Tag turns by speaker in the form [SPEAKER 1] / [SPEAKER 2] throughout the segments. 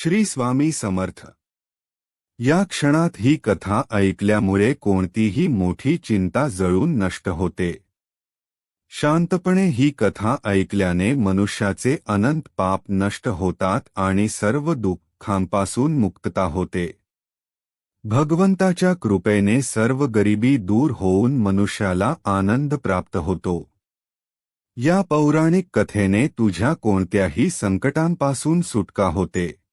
[SPEAKER 1] श्री स्वामी समर्थ. या क्षणात ही कथा ऐकल्यामुळे कोणतीही मोठी चिंता जळून नष्ट होते. शांतपणे ही कथा ऐकल्याने मनुष्याचे अनंत पाप नष्ट होतात आणि सर्व दुःखांपासून मुक्तता होते. भगवंताच्या कृपेने सर्व गरिबी दूर होऊन मनुष्याला आनंद प्राप्त होतो. या पौराणिक कथेने तुझ्या कोणत्याही संकटांपासून सुटका होते.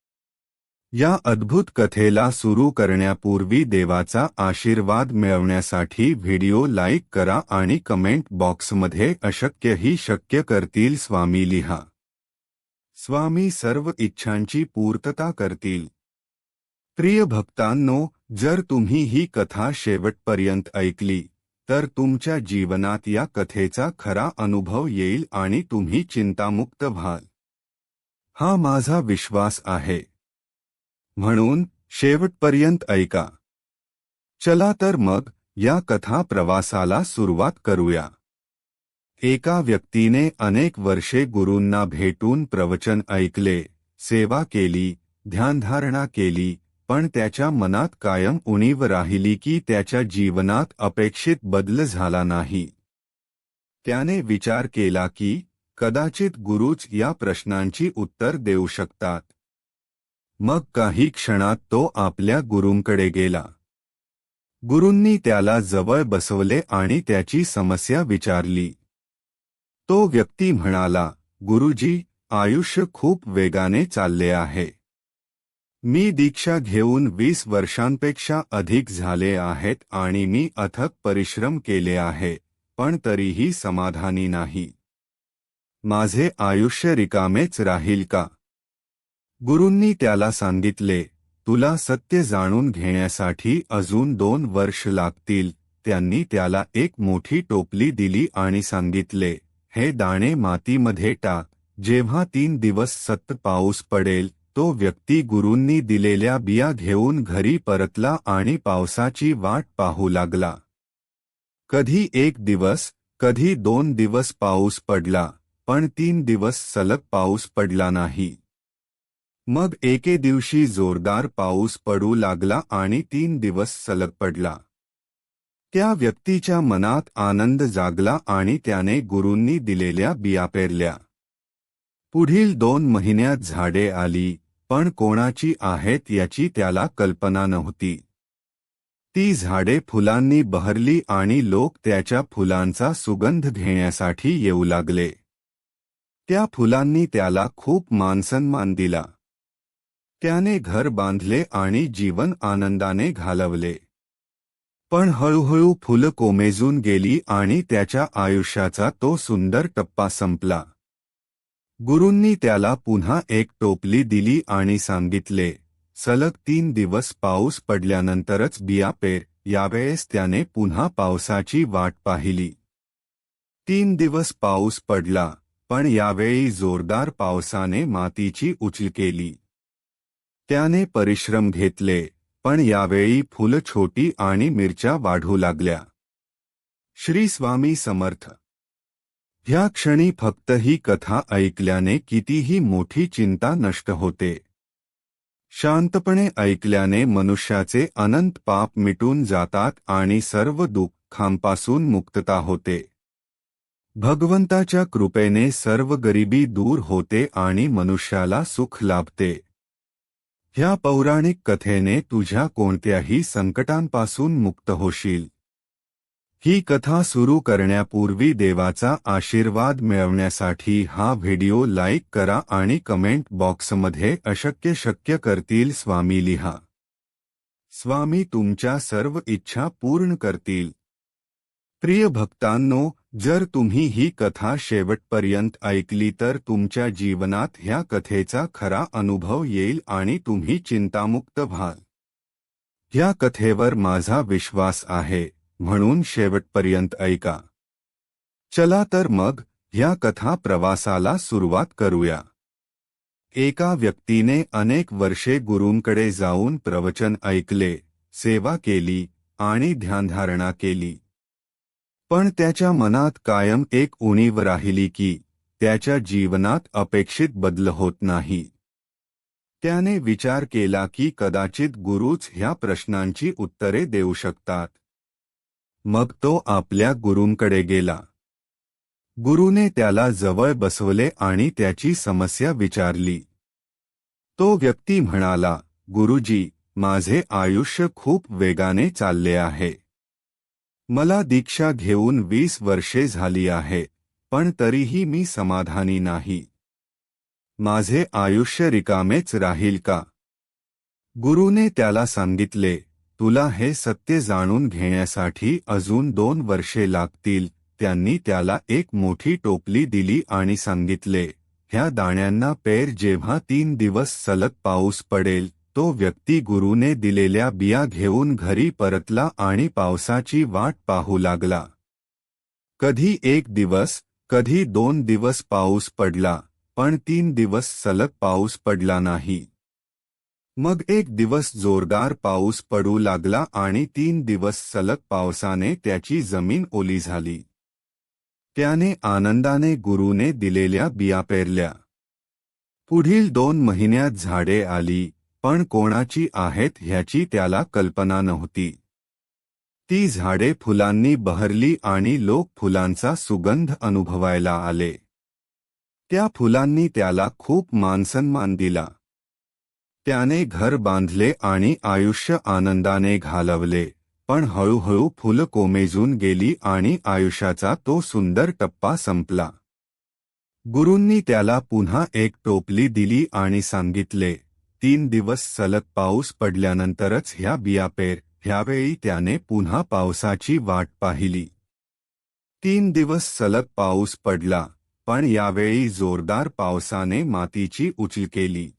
[SPEAKER 1] या अद्भुत कथेला सुरू करण्यापूर्वी देवाचा आशीर्वाद मिळवण्यासाठी व्हिडिओ लाईक करा आणि कमेंट बॉक्समध्ये अशक्य ही शक्य करतील स्वामी लिहा. स्वामी सर्व इच्छांची पूर्तता करतील. प्रिय भक्तांनो जर तुम्ही ही कथा शेवटपर्यंत ऐकली तर तुमच्या जीवनात या कथेचा खरा अनुभव येईल आणि तुम्ही चिंतामुक्त व्हाल. हा माझा विश्वास आहे. म्हणून शेवटपर्यंत ऐका. चला तर मग या कथा प्रवासाला सुरुवात करूया. एका व्यक्तीने अनेक वर्षे गुरूंना भेटून प्रवचन ऐकले सेवा केली ध्यानधारणा केली पण त्याच्या मनात कायम उणीव राहिली की त्याच्या जीवनात अपेक्षित बदल झाला नाही. त्याने विचार केला की कदाचित गुरुच या प्रश्नांची उत्तर देऊ शकतात. मग काही क्षणात तो आपल्या गुरूंकडे गेला. गुरूंनी त्याला जवळ बसवले आणि त्याची समस्या विचारली. तो व्यक्ती म्हणाला गुरुजी आयुष्य खूप वेगाने चालले आहे. मी दीक्षा घेऊन वीस वर्षांपेक्षा अधिक झाले आहेत आणि मी अथक परिश्रम केले आहे पण तरीही समाधानी नाही. माझे आयुष्य रिकामेच राहील का? गुरूंनी त्याला सांगितले तुला सत्य जाणून घेण्यासाठी अजून दोन वर्ष लागतील. त्यांनी त्याला एक मोठी टोपली दिली आणि सांगितले हे दाणे मातीमध्ये टाक. जेव्हा तीन दिवस सत्त पाऊस पडेल तो व्यक्ती गुरूंनी दिलेल्या बिया घेऊन घरी परतला आणि पावसाची वाट पाहू लागला. कधी एक दिवस कधी दोन दिवस पाऊस पडला पण तीन दिवस सलग पाऊस पडला नाही. मग एके दिवशी जोरदार पाऊस पडू लागला आणि तीन दिवस सलग पडला. त्या व्यक्तीच्या मनात आनंद जागला आणि त्याने गुरूंनी दिलेल्या बिया पेरल्या. पुढील दोन महिन्यात झाडे आली पण कोणाची आहेत याची त्याला कल्पना नव्हती. ती झाडे फुलांनी बहरली आणि लोक त्याच्या फुलांचा सुगंध घेण्यासाठी येऊ लागले. त्या फुलांनी त्याला खूप मानसन्मान दिला. त्याने घर बांधले आणि जीवन आनंदाने घालवले. पण हळूहळू फुलं कोमेजून गेली आणि त्याच्या आयुष्याचा तो सुंदर टप्पा संपला. गुरूंनी त्याला पुन्हा एक टोपली दिली आणि सांगितले सलग तीन दिवस पाऊस पडल्यानंतरच बिया पेर यावेळेस त्याने पुन्हा पावसाची वाट पाहिली. तीन दिवस पाऊस पडला पण यावेळी जोरदार पावसाने मातीची उचल केली. त्याने परिश्रम घेतले पण यावेळी फुलं छोटी आणि मिरच्या वाढू लागल्या. श्री स्वामी समर्थ. ह्या क्षणी फक्त ही कथा ऐकल्याने कितीही मोठी चिंता नष्ट होते. शांतपणे ऐकल्याने मनुष्याचे अनंत पाप मिटून जातात आणि सर्व दुःखांपासून मुक्तता होते. भगवंताच्या कृपेने सर्व गरिबी दूर होते आणि मनुष्याला सुख लाभते. ह्या पौराणिक कथेने तुझ्या कोणत्याही संकटांपासून मुक्त होशील. ही कथा सुरू करण्यापूर्वी देवाचा आशीर्वाद मिळवण्यासाठी हा व्हिडिओ लाईक करा आणि कमेंट बॉक्समध्ये अशक्य शक्य करतील स्वामी लिहा. स्वामी तुमच्या सर्व इच्छा पूर्ण करतील. प्रिय भक्तांनो जर तुम्ही ही कथा शेवटपर्यंत ऐकली तर तुमच्या जीवनात ह्या कथेचा खरा अनुभव येईल आणि तुम्ही चिंतामुक्त व्हाल. ह्या कथेवर माझा विश्वास आहे म्हणून शेवटपर्यंत ऐका. चला तर मग ह्या कथा प्रवासाला सुरुवात करूया. एका व्यक्तीने अनेक वर्षे गुरूंकडे जाऊन प्रवचन ऐकले सेवा केली आणि ध्यानधारणा केली. पण त्याच्या मनात कायम एक उणीव राहिली की त्याच्या जीवनात अपेक्षित बदल होत नाही. त्याने विचार केला की कदाचित गुरुच ह्या प्रश्नांची उत्तरे देऊ शकतात. मग तो आपल्या गुरूंकडे गेला. गुरुने त्याला जवळ बसवले आणि त्याची समस्या विचारली. तो व्यक्ती म्हणाला गुरुजी माझे आयुष्य खूप वेगाने चालले आहे. मला दीक्षा घेऊन वीस वर्षे झाली आहे पण तरीही मी समाधानी नाही. माझे आयुष्य रिकामेच राहील का? गुरुने त्याला सांगितले तुला हे सत्य जाणून घेण्यासाठी अजून दोन वर्षे लागतील त्यांनी त्याला एक मोठी टोपली दिली आणि सांगितले ह्या दाण्यांना पेर जेव्हा तीन दिवस सलग पाऊस पडेल तो व्यक्ती गुरुने दिलेल्या बिया घेऊन घरी परतला आणि पावसाची वाट पाहू लागला. कधी एक दिवस कधी दोन दिवस पाऊस पडला पण तीन दिवस सलग पाऊस पडला नाही. मग एक दिवस जोरदार पाऊस पडू लागला आणि तीन दिवस सलग पावसाने त्याची जमीन ओली झाली. त्याने आनंदाने गुरुने दिलेल्या बिया पेरल्या. पुढील दोन महिन्यात झाडे आली पण कोणाची आहेत ह्याची त्याला कल्पना नव्हती. ती झाडे फुलांनी बहरली आणि लोक फुलांचा सुगंध अनुभवायला आले. त्या फुलांनी त्याला खूप मानसन्मान दिला. त्याने घर बांधले आणि आयुष्य आनंदाने घालवले पण हळूहळू फुलं कोमेजून गेली आणि आयुष्याचा तो सुंदर टप्पा संपला. गुरूंनी त्याला पुन्हा एक टोपली दिली आणि सांगितले तीन दिवस सलग पाऊस पडल्यानंतरच ह्या बिया पेर ह्यावेळी त्याने पुन्हा पावसाची वाट पाहिली. तीन दिवस सलग पाऊस पडला पण यावेळी जोरदार पावसाने मातीची उचल केली.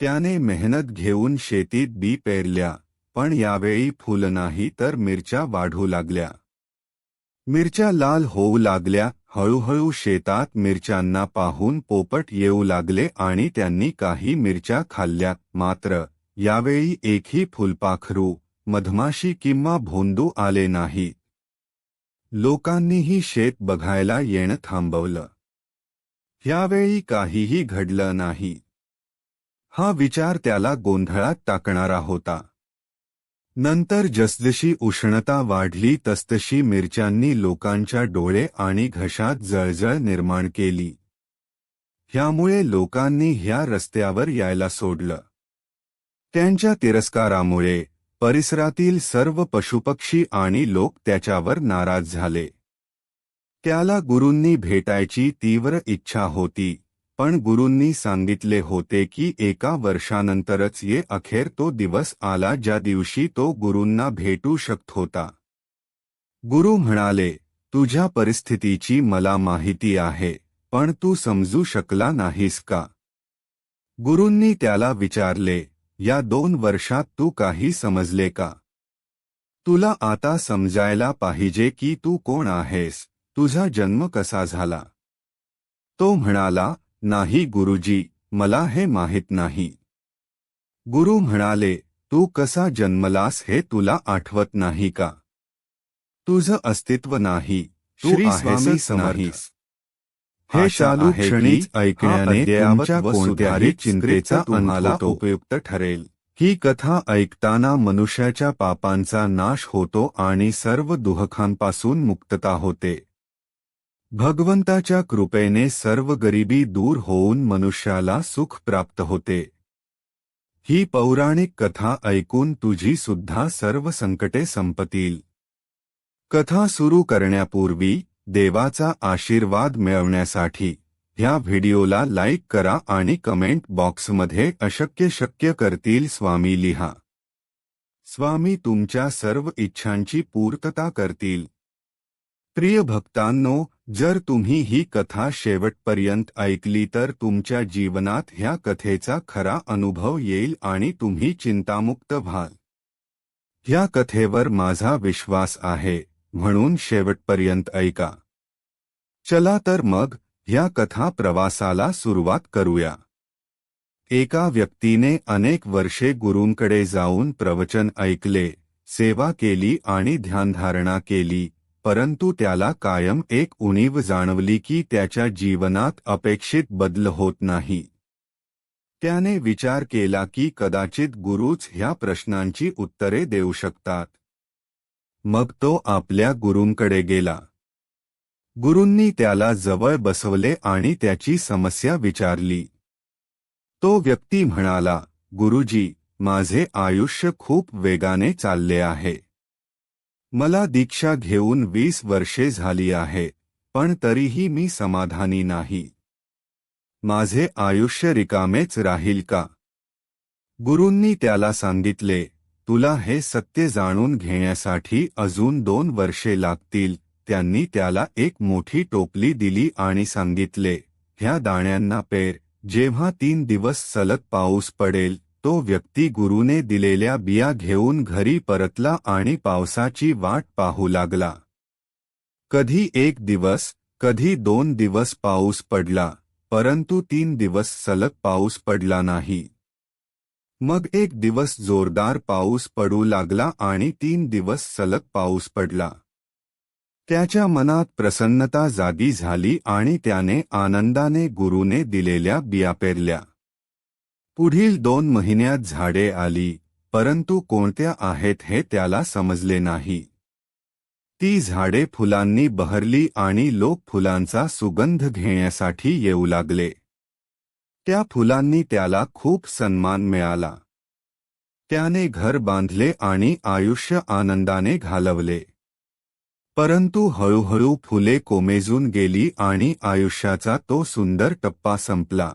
[SPEAKER 1] त्याने मेहनत घेऊन शेतीत बी पेरल्या पण यावेळी फुल नाही तर मिरच्या वाढू लागल्या. मिरच्या लाल होऊ लागल्या हळूहळू शेतात मिरच्यांना पाहून पोपट येऊ लागले आणि त्यांनी काही मिरच्या खाल्ल्या. मात्र यावेळी एकही फुलपाखरू मधमाशी किंवा भोंदू आले नाही. लोकांनीही शेत बघायला येणं थांबवलं. यावेळी काहीही घडलं नाही. हा विचार त्याला गोंधळात टाकणारा होता. नंतर जसजशी उष्णता वाढली तसतशी मिरच्यांनी लोकांच्या डोळे आणि घशात जळजळ निर्माण केली. ह्यामुळे लोकांनी ह्या रस्त्यावर यायला सोडलं. त्यांच्या तिरस्कारामुळे परिसरातील सर्व पशुपक्षी आणि लोक त्याच्यावर नाराज झाले. त्याला गुरूंनी भेटायची तीव्र इच्छा होती. पण गुरूंनी सांगितले होते की एका वर्षानंतरच ये अखेर तो दिवस आला ज्या दिवशी तो गुरूंना भेटू शकत होता गुरु म्हणाले तुझ्या परिस्थितीची मला माहिती आहे पण तू समजू शकला नाहीस का? गुरूंनी त्याला विचारले या दोन वर्षात तू काही समजले का? तुला आता समजायला पाहिजे की तू कोण आहेस तुझा जन्म कसा झाला? तो म्हणाला नाही गुरुजी मला हे माहीत नाही. गुरु म्हणाले तू कसा जन्मलास हे तुला आठवत नाही का? तुझं अस्तित्व नाही तू
[SPEAKER 2] स्वामी समर्थ.
[SPEAKER 1] नाहीस हे
[SPEAKER 2] की
[SPEAKER 1] क्षणीच ऐकण्याने
[SPEAKER 2] व
[SPEAKER 1] कोणत्याही चिंतेचा
[SPEAKER 2] तुम्हाला
[SPEAKER 1] उपयुक्त ठरेल. ही कथा ऐकताना मनुष्याच्या पापांचा नाश होतो आणि सर्व दुःखांपासून मुक्तता होते. भगवंताच्या कृपेने सर्व गरिबी दूर होऊन मनुष्याला सुख प्राप्त होते. ही पौराणिक कथा ऐकून तुझी सुद्धा सर्व संकटे संपतील. कथा सुरू करण्यापूर्वी देवाचा आशीर्वाद मिळवण्यासाठी ह्या व्हिडिओला लाईक करा आणि कमेंट बॉक्समध्ये अशक्य शक्य करतील स्वामी लिहा. स्वामी तुमच्या सर्व इच्छांची पूर्तता करतील. प्रिय भक्तांनो जर तुम्ही ही कथा शेवटपर्यंत ऐकली तर तुमच्या जीवनात ह्या कथेचा खरा अनुभव येईल आणि तुम्ही चिंतामुक्त व्हाल. ह्या कथेवर माझा विश्वास आहे म्हणून शेवटपर्यंत ऐका. चला तर मग ह्या कथा प्रवासाला सुरुवात करूया. एका व्यक्तीने अनेक वर्षे गुरूंकडे जाऊन प्रवचन ऐकले सेवा केली आणि ध्यानधारणा केली परंतु त्याला कायम एक उणीव जाणवली की त्याच्या जीवनात अपेक्षित बदल होत नाही. त्याने विचार केला की कदाचित गुरुच ह्या प्रश्नांची उत्तरे देऊ शकतात. मग तो आपल्या गुरूंकडे गेला. गुरूंनी त्याला जवळ बसवले आणि त्याची समस्या विचारली. तो व्यक्ती म्हणाला गुरुजी माझे आयुष्य खूप वेगाने चालले आहे. मला दीक्षा घेऊन वीस वर्षे झाली आहे पण तरीही मी समाधानी नाही. माझे आयुष्य रिकामेच राहील का? गुरूंनी त्याला सांगितले तुला हे सत्य जाणून घेण्यासाठी अजून दोन वर्षे लागतील त्यांनी त्याला एक मोठी टोपली दिली आणि सांगितले ह्या दाण्यांना पेर जेव्हा तीन दिवस सलग पाऊस पडेल तो व्यक्ती गुरुने दिलेल्या बिया घेऊन घरी परतला आणि पावसाची वाट पाहू लागला. कधी एक दिवस कधी दोन दिवस पाऊस पडला परंतु तीन दिवस सलग पाऊस पडला नाही. मग एक दिवस जोरदार पाऊस पडू लागला आणि तीन दिवस सलग पाऊस पडला. त्याच्या मनात प्रसन्नता जागी झाली आणि त्याने आनंदाने गुरुने दिलेल्या बिया पेरल्या. पुढील दोन महिन्यात झाडे आली परंतु कोणत्या आहेत हे त्याला समजले नाही. ती झाडे फुलांनी बहरली आणि लोक फुलांचा सुगंध घेण्यासाठी येऊ लागले. त्या फुलांनी त्याला खूप सन्मान मिळाला. त्याने घर बांधले आणि आयुष्य आनंदाने घालवले. परंतु हळूहळू फुले कोमेजून गेली आणि आयुष्याचा तो सुंदर टप्पा संपला.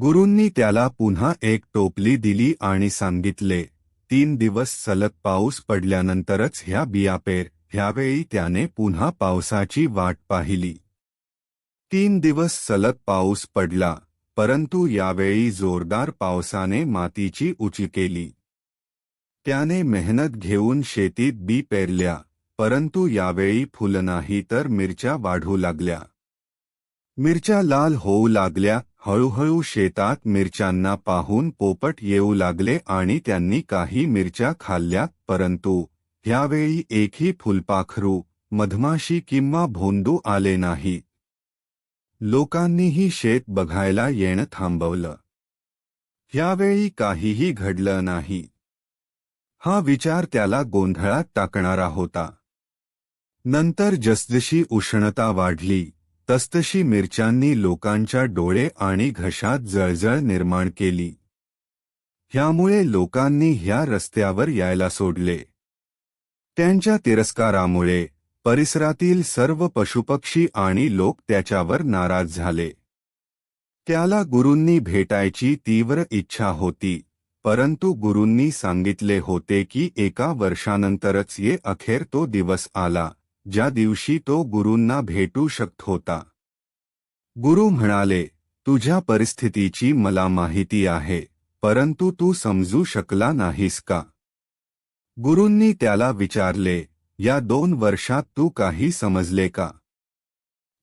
[SPEAKER 1] गुरूंनी त्याला पुन्हा एक टोपली दिली आणि सांगितले तीन दिवस सलग पाऊस पडल्यानंतरच ह्या बिया पेर. ह्यावेळी त्याने पुन्हा पावसाची वाट पाहिली. तीन दिवस सलग पाऊस पडला परंतु यावेळी जोरदार पावसाने मातीची उची केली. त्याने मेहनत घेऊन शेतीत बी पेरल्या परंतु यावेळी फुल नाही तर मिरच्या वाढू लागल्या. मिरच्या लाल होऊ लागल्या हळूहळू शेतात मिरच्यांना पाहून पोपट येऊ लागले आणि त्यांनी काही मिरच्या खाल्ल्या परंतु ह्यावेळी एकही फुलपाखरू मधमाशी किंवा भोंदू आले नाही. लोकांनीही शेत बघायला येणं थांबवलं. ह्यावेळी काहीही घडलं नाही. हा विचार त्याला गोंधळात टाकणारा होता. नंतर जसजशी उष्णता वाढली तसतशी मिरच्यांनी लोकांच्या डोळे आणि घशात जळजळ निर्माण केली. ह्यामुळे लोकांनी ह्या रस्त्यावर यायला सोडले. त्यांच्या तिरस्कारामुळे परिसरातील सर्व पशुपक्षी आणि लोक त्याच्यावर नाराज झाले. त्याला गुरूंनी भेटायची तीव्र इच्छा होती परंतु गुरूंनी सांगितले होते की एका वर्षानंतरच ये अखेर तो दिवस आला. ज्या दिवशी तो गुरूंना भेटू शकत होता गुरु म्हणाले तुझ्या परिस्थितीची मला माहिती आहे परंतु तू समजू शकला नाहीस का? गुरूंनी त्याला विचारले या दोन वर्षात तू काही समजले का?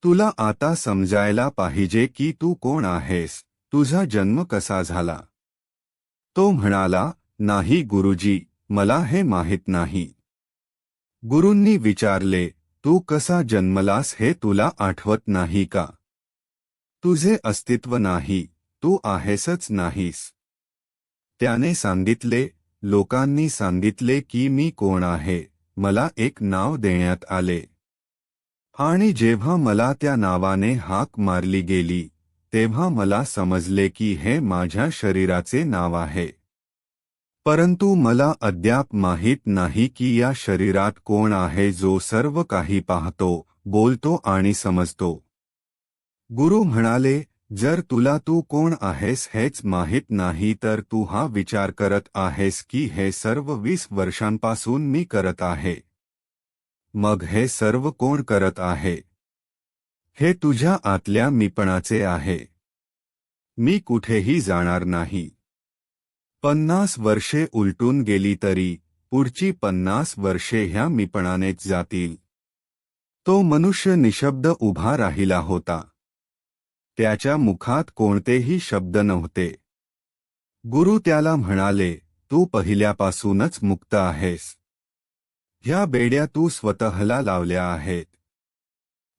[SPEAKER 1] तुला आता समजायला पाहिजे की तू कोण आहेस तुझा जन्म कसा झाला? तो म्हणाला नाही गुरुजी मला हे माहीत नाही. गुरूंनी विचारले तू कसा जन्मलास हे तुला आठवत नाही का? तुझे अस्तित्व नाही तू आहेसच नाहीस. त्याने सांगितले लोकांनी सांगितले की मी कोण आहे मला एक नाव देण्यात आले. आणि जेव्हा मला त्या नावाने हाक मारली गेली तेव्हा मला समजले की हे माझ्या शरीराचे नाव आहे. परंतु मला अद्याप माहीत नाही की या शरीरात कोण आहे जो सर्व काही पाहतो बोलतो आणि समजतो. गुरु म्हणाले जर तुला तू कोण आहेस हेच माहीत नाही तर तू हा विचार करत आहेस की हे सर्व वीस वर्षांपासून मी करत आहे. मग हे सर्व कोण करत आहे? हे तुझ्या आतल्या मीपणाचे आहे. मी कुठेही जाणार नाही. पन्नास वर्षे उलटून गेली तरी पुढची पन्नास वर्षे ह्या मीपणानेच जातील. तो मनुष्य निशब्द उभा राहिला होता. त्याच्या मुखात कोणतेही शब्द नव्हते. गुरु त्याला म्हणाले तू पहिल्यापासूनच मुक्त आहेस. ह्या बेड्या तू स्वतःला लावल्या आहेत.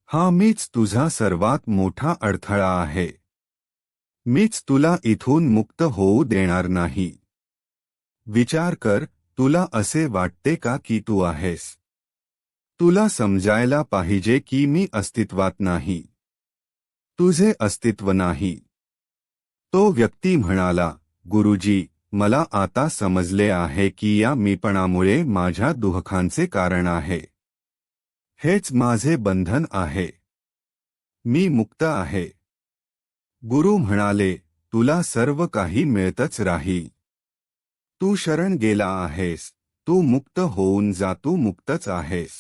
[SPEAKER 1] हा मीच तुझा सर्वात मोठा अडथळा आहे. मीच तुला इथून मुक्त होऊ देणार नाही. विचार कर तुला असे वाटते का की तू आहेस? तुला समजायला पाहिजे की मी अस्तित्वात नाही. तुझे अस्तित्व नाही. तो व्यक्ती म्हणाला गुरुजी मला आता समजले आहे की या मीपणामुळे माझ्या दुःखांचे कारण आहे. हेच माझे बंधन आहे. मी मुक्त आहे. गुरु म्हणाले तुला सर्व काही मिळतच राही. तू शरण गेला आहेस. तू मुक्त होऊन जा तू मुक्तच आहेस.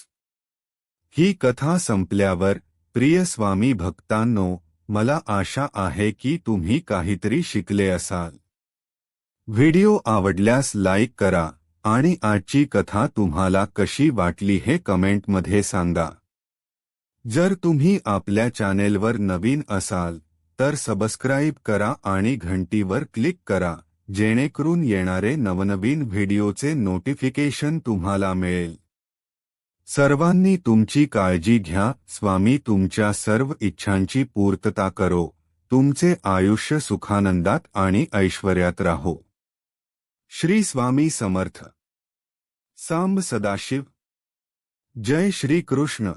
[SPEAKER 1] ही कथा संपल्यावर प्रिय स्वामी भक्तांनो मला आशा आहे की तुम्ही काहीतरी शिकले असाल. व्हिडिओ आवडल्यास लाईक करा आणि आजची कथा तुम्हाला कशी वाटली हे कमेंटमध्ये सांगा. जर तुम्ही आपल्या चॅनेलवर नवीन असाल तर सबस्क्राईब करा आणि घंटीवर क्लिक करा, जेणेकरून येणारे नवनवीन व्हिडिओचे नोटिफिकेशन तुम्हाला मिळेल. सर्वांनी तुमची काळजी घ्या, स्वामी तुमच्या सर्व इच्छांची पूर्तता करो, तुमचे आयुष्य सुखानंदात आणि ऐश्वर्यात राहो. श्री स्वामी समर्थ. सांब सदाशिव. जय श्री कृष्ण.